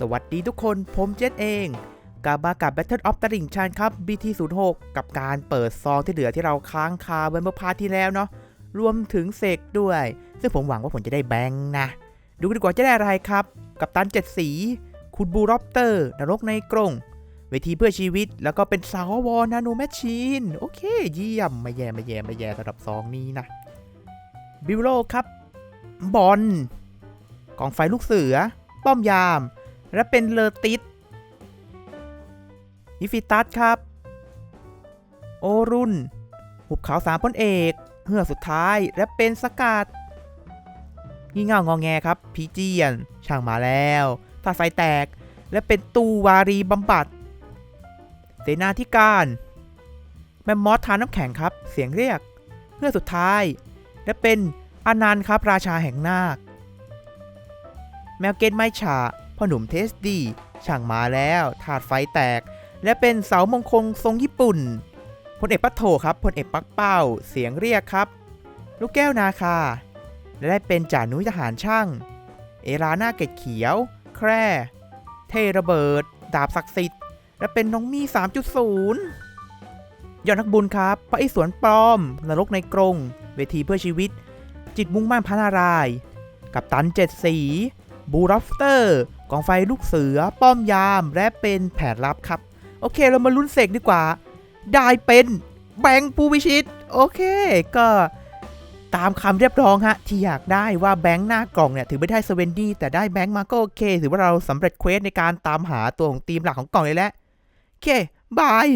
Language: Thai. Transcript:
สวัสดีทุกคน ผมเจษเองกลับมากับ Battle of ตลิ่งชันครับ BT06 กับการเปิดซองที่เหลือที่เราค้างคาไว้เมื่อพาร์ทที่แล้วเนาะ รวมถึงเสกด้วย ซึ่งผมหวังว่าผมจะได้แบงค์นะ ดูกันดีกว่าจะได้อะไรครับ กับตันเจ็ดสี คุณบูรอปเตอร์ นรกในกรงเวทีเพื่อชีวิต แล้วก็เป็นสาววอนาโนแมชชีน โอเค เยี่ยมม่แย่ม่แย่ม่แย่สำหรับซองนี้นะ บิวโลครับ บอล กองไฟลูกเสือ ป้อมยาม และเป็นเลอติสอิฟิตัสครับ โอรุนหุบเขาสามพลเอกเฮือกสุดท้ายและเป็นสกัดงี่เง่างองแงครับ พีเจียน ช่างมาแล้วถ้าไฟแตก และเป็นตูวารีบำบัด เสนาธิการ แมมมอสทานน้ำแข็งครับ เสียงเรียกเฮือกสุดท้าย และเป็นอนันต์ครับ ราชาแห่งนาค แมวเกตไม่ฉา พ่อหนุ่มเทสดีช่างมาแล้วถาดไฟแตก และเป็นเสามงคลทรงญี่ปุ่นพลเอกปัตโถครับพลเอกปักเป้า เสียงเรียกครับ ลูกแก้วนาคา และได้เป็นจ่านุ้ยทหารช่าง เอราหน้าเกตเขียว แคร่ เทระเบิด ดาบศักดิ์สิทธิ์ และเป็นน้องมี่ 3.0 ยอดนักบุญครับ พระอิศวรปลอม นรกในกรง เวทีเพื่อชีวิต จิตมุ่งมั่นพระนาราย กับตันเจ็ดสี บูรอฟเตอร์กองไฟลูกเสือ ป้อมยาม และเป็นแผนลับครับ โอเคเรามาลุ้นเสกดีกว่า ได้เป็นแบงค์ผู้วิชิต โอเค ก็ตามคำเรียบร้องฮะ ที่อยากได้ว่าแบงค์หน้ากล่องเนี่ย ถือไม่ได้สเวนดี้แต่ได้แบงค์มาก็โอเค ถือว่าเราสำเร็จเควสในการตามหาตัวของทีมหลักของกล่องเลยแหละโอเคบาย